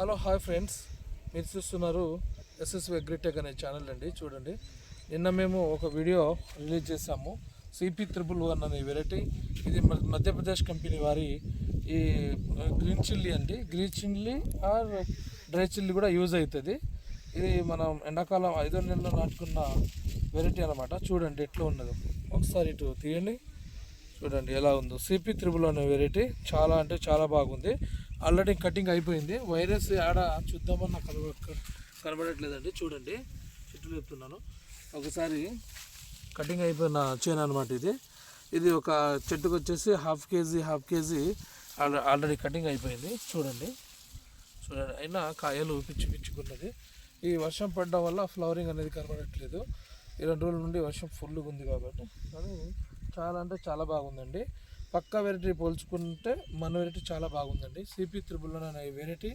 Hello hi friends. మీరు చూస్తున్నారు SSV agritech అనే ఛానల్ అండి చూడండి. నిన్న మేము ఒక వీడియో రిలీజ్ చేసాము సిపి త్రిబుల్ వన్ అనే వెరైటీ ఇది మధ్యప్రదేశ్ కంపెనీ వారి ఈ గ్రీన్ చిల్లీ అండి. Green chilli or dry chilli కూడా యూజ్ అవుతుంది ఇది మనం ఎండాకాలం ఐదో నెలలో నాటుకున్న వెరైటీ అనమాట చూడండి ఎట్లా ఉన్నదో. ఒకసారి ఇటు తీయండి. చూడండి ఎలా ఉందో. సిపి త్రిబుల్ అనే వెరైటీ చాలా అంటే చాలా బాగుంది. ఆల్రెడీ కటింగ్ అయిపోయింది. వైరస్ ఆడ చూద్దామని నాకు కనబడ కనబడట్లేదండి. చూడండి. చుట్టూ చెప్తున్నాను ఒకసారి కటింగ్ అయిపోయిన చేను అనమాట ఇది. ఇది ఒక చెట్టుకు వచ్చేసి half KG half KG already cutting అయిపోయింది. చూడండి. చూడండి. అయినా కాయలు పిచ్చి పిచ్చుకున్నది. ఈ వర్షం పడడం వల్ల ఫ్లవరింగ్ అనేది కనబడట్లేదు. ఈ రెండు రోజుల నుండి వర్షం ఫుల్గా ఉంది కాబట్టి. కానీ చాలా అంటే చాలా బాగుందండి. పక్క వెరైటీ పోల్చుకుంటే మన వెరైటీ చాలా బాగుందండి. సిపి త్రిబుల్ అనే వెరైటీ.